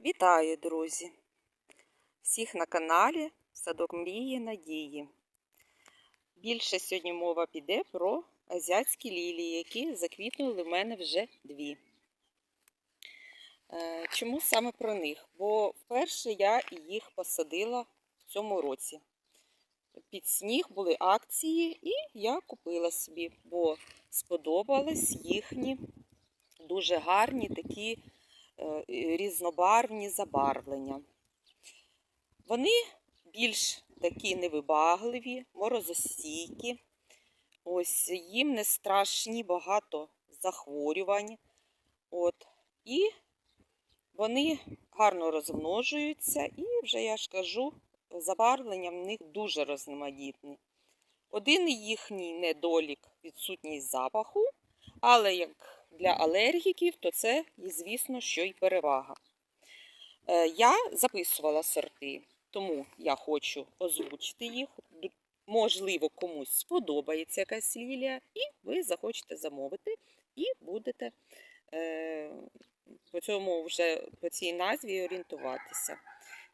Вітаю, друзі! Всіх на каналі Садок Мрії Надії. Більше сьогодні мова піде про азіатські лілії, які заквітнули в мене вже дві. Е, Чому саме про них? Бо вперше я їх посадила в цьому році. Під сніг були акції, і я купила собі, бо сподобались їхні дуже гарні такі різнобарвні забарвлення. Вони більш такі невибагливі, морозостійкі. Ось їм не страшні багато захворювань. От. І вони гарно розмножуються, і вже я ж кажу, забарвлення в них дуже розноманітні. Один їхній недолік відсутність запаху, але як для алергіків, то це, звісно, що й перевага. Е, Я записувала сорти, тому я хочу озвучити їх. Можливо, комусь сподобається якась лілія, і ви захочете замовити, і будете е, по цьому вже по цій назві орієнтуватися.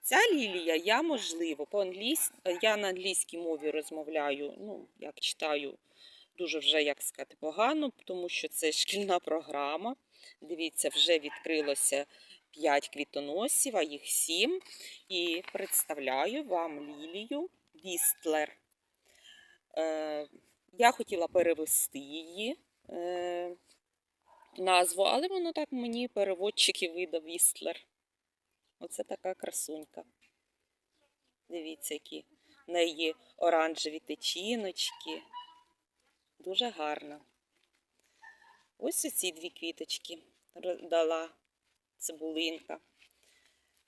Ця лілія, я можливо, по англійсь... я на англійській мові розмовляю, ну, як читаю, дуже вже, як сказати, погано, тому що це шкільна програма. Дивіться, вже відкрилося 5 квітоносів, а їх 7. І представляю вам лілію Вістлер. Е, я хотіла перевести її е, назву, але воно так мені переводчик і видав Вістлер. Оце така красунька. Дивіться, які в неї оранжеві течіночки. Дуже гарно. Ось оці дві квіточки дала цибулинка.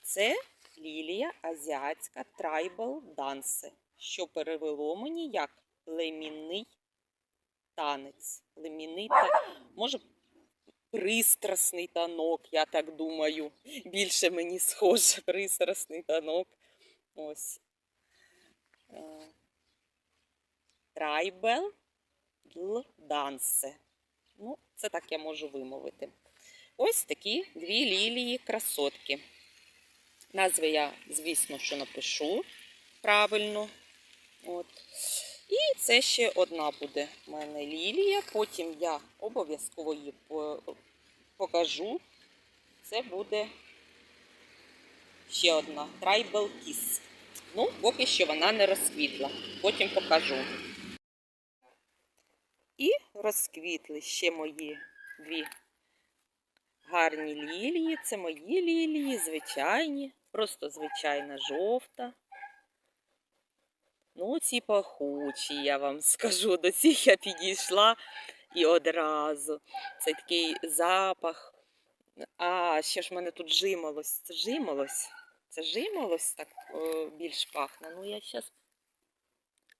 Це лілія азіатська Tribal Dance, що перевело мені як лемінний танець. Лемінний та... може пристрасний танок, я так думаю. Більше мені схоже пристрасний танок. Ось. Е, Tribal Ну, це так я можу вимовити. Ось такі дві лілії красотки. Назви я, звісно, що напишу правильно. От. І це ще одна буде в мене лілія. Потім я обов'язково її покажу. Це буде ще одна Tribal Kiss. Ну, поки що вона не розквітла. Потім покажу. І розквітли ще мої дві гарні лілії. Це мої лілії, звичайні, просто звичайна жовта. Ну, ці пахучі, я вам скажу, до цих я підійшла і одразу. Це такий запах. А, ще ж в мене тут жимолось. Це жимолось. Це жимолось так о, більш пахне. Ну, я зараз.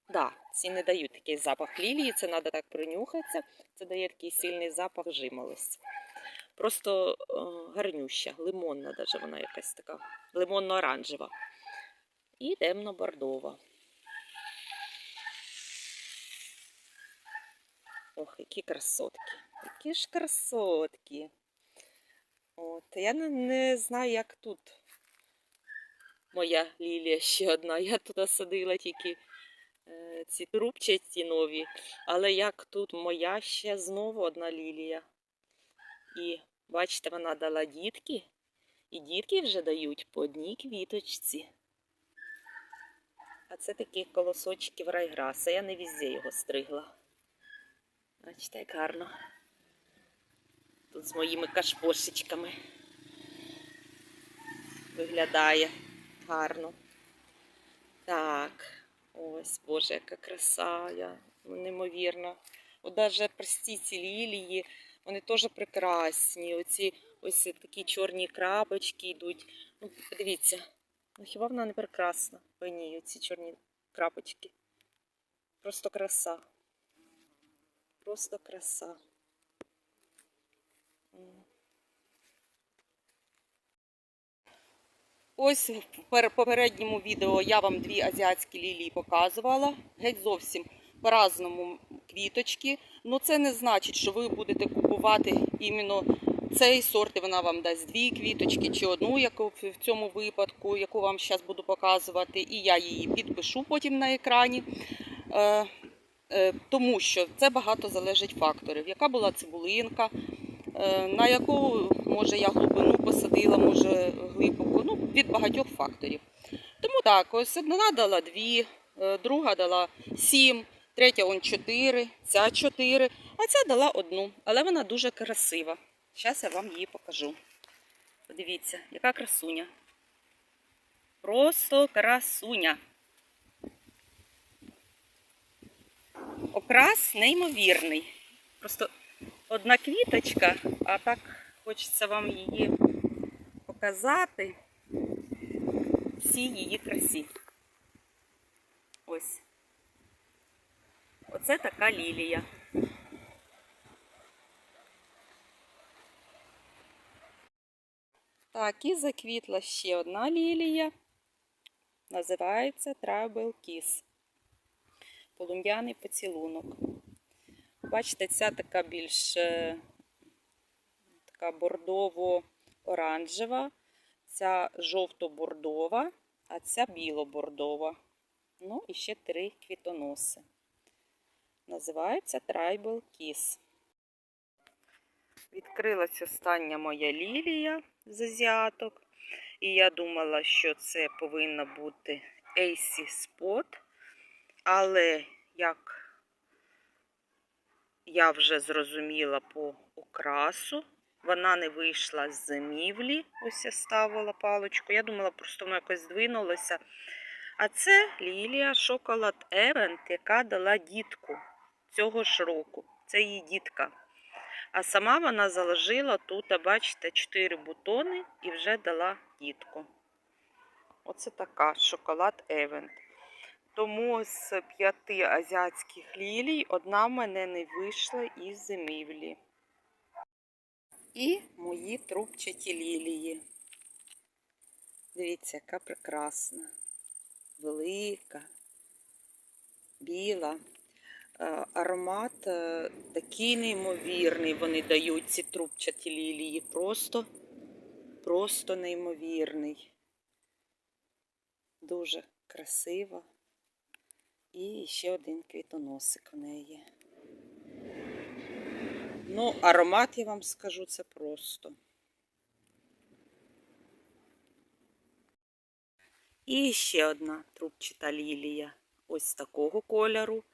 Да, ці не дають такий запах лілії, це треба так принюхатися. Це дає такий сильний запах жимолості. Просто о, гарнюща, лимонна, даже вона якась така, лимонно-оранжева. І темно-бордова. Ох, які красотки. Які ж красотки. От, я не, не знаю, як тут моя лілія ще одна. Я туди садила тільки е, ці трубчасті нові. Але як тут моя ще знову одна лілія. І бачите, вона дала дітки. І дітки вже дають по одній квіточці. А це такі колосочки в райграса. Я не везде його стригла. Бачите, як гарно. Тут з моїми кашпошечками. Виглядає гарно. Так, ось, Боже, яка краса, я, неймовірно. От даже прості ці лілії, вони теж прекрасні. Оці ось такі чорні крапочки йдуть. Ну, подивіться, ну хіба вона не прекрасна? Ой, ні, оці чорні крапочки. Просто краса. Просто краса. Ось в попередньому відео я вам дві азіатські лілії показувала. Геть зовсім по-разному квіточки. Ну це не значить, що ви будете купувати іменно цей сорт і вона вам дасть дві квіточки чи одну, як в цьому випадку, яку вам зараз буду показувати, і я її підпишу потім на екрані. Е, е, Тому що це багато залежить факторів. Яка була цибулинка, на яку може я глибину посадила, може глибоко, ну, від багатьох факторів. Тому так, ось одна дала дві, е, друга дала сім, третя он чотири, ця чотири, а ця дала одну, але вона дуже красива. Зараз я вам її покажу. Подивіться, яка красуня. Просто красуня. Окрас неймовірний. Просто одна квіточка, а так хочеться вам її показати всій її красі. Ось. Оце така лілія. Так, і заквітла ще одна лілія. Називається Travel Kiss. Полум'яний поцілунок. Бачите, ця така більш е, така бордово-оранжева, ця жовто-бордова, а ця біло-бордова. Ну і ще три квітоноси. Називається Tribal Kiss. Відкрилась остання моя лілія з азіаток. І я думала, що це повинна бути AC Spot. Але як я вже зрозуміла по окрасу, вона не вийшла з зимівлі. Ось я ставила паличку. Я думала, просто воно якось здвинулося. А це лілія Шоколад Евент, яка дала дітку цього ж року. Це її дітка. А сама вона заложила тут, бачите, 4 бутони і вже дала дітку. Оце така шоколад Евент. Тому з п'яти азіатських лілій одна мене не вийшла із зимівлі. І мої трубчаті лілії. Дивіться, яка прекрасна, велика, біла. Е, Аромат е, такий неймовірний. Вони дають ці трубчаті лілії. Просто, просто неймовірний. Дуже красиво. І ще один квітоносик в неї. Ну, аромат, я вам скажу, це просто. І ще одна трубчата лілія. Ось такого кольору.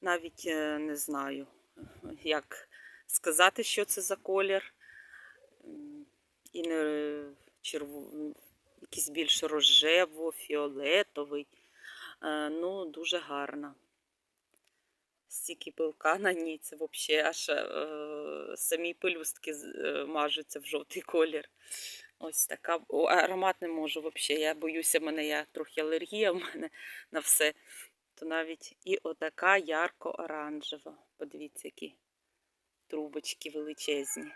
Навіть е, не знаю, як сказати, що це за колір. І не черво... якийсь більш рожево-фіолетовий. Е, Ну, дуже гарна. Стільки пилка на ній, це взагалі аж е, самі пелюстки е, мажуться в жовтий колір. Ось така. О, аромат не можу взагалі. Я боюся, в мене я трохи алергія в мене на все. То навіть і отака ярко-оранжева. Подивіться, які трубочки величезні.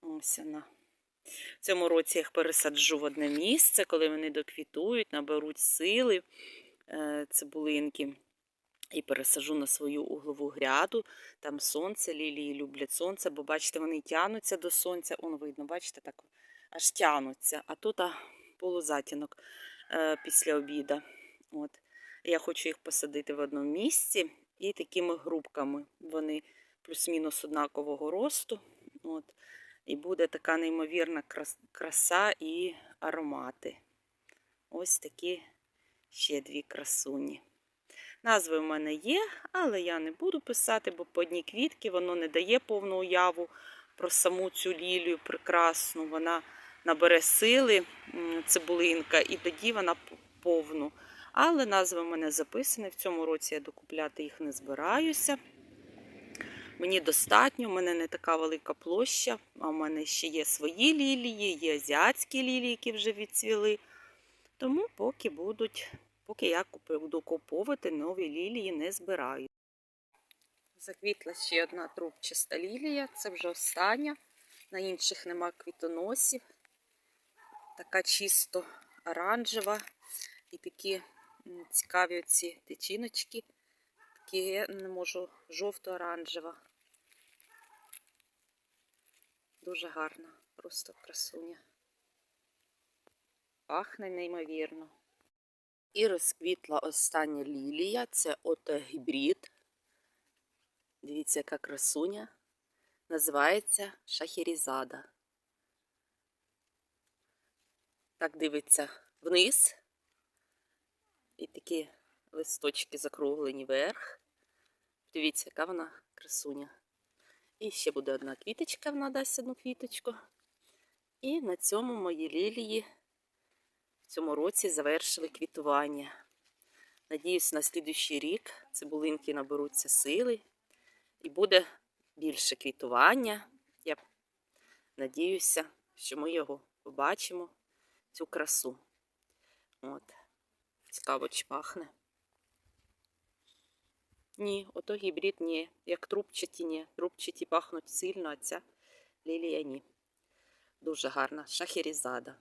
Ось вона. В цьому році їх пересаджу в одне місце, коли вони доквітують, наберуть сили е, цибулинки. І пересажу на свою углову гряду. Там сонце, лілії люблять сонце, бо бачите, вони тянуться до сонця. Он видно, бачите, так аж тянуться. А тут а, полузатінок е, після обіда. От. Я хочу їх посадити в одному місці і такими грубками. Вони плюс-мінус однакового росту. От. І буде така неймовірна краса і аромати. Ось такі ще дві красуні. Назви в мене є, але я не буду писати, бо по одній квітки воно не дає повну уяву про саму цю лілію прекрасну. Вона набере сили, цибулинка, і тоді вона повну. Але назви в мене записані. В цьому році я докупляти їх не збираюся. Мені достатньо, в мене не така велика площа, а в мене ще є свої лілії, є азіатські лілії, які вже відцвіли. Тому поки будуть, поки я купи- буду куповувати нові лілії, не збираю. Заквітла ще одна трубчаста лілія, це вже остання. На інших нема квітоносів. Така чисто оранжева. І такі цікаві оці тичиночки. Такі я не можу жовто-оранжева. Дуже гарна, просто красуня. Пахне неймовірно. І розквітла остання лілія. Це ото гібрид. Дивіться, яка красуня. Називається Шахерізада. Так дивиться вниз. І такі листочки закруглені вверх. Дивіться, яка вона красуня. І ще буде одна квіточка, вона дасть одну квіточку. І на цьому мої лілії в цьому році завершили квітування. Надіюсь, на слідуючий рік цибулинки наберуться сили і буде більше квітування. Я надіюся, що ми його побачимо, цю красу. От. Цікаво, чи пахне. Ні, ото гібрид ні. Як трубчаті ні. Трубчаті пахнуть сильно, а ця лілія ні. Дуже гарна. Шахерізада.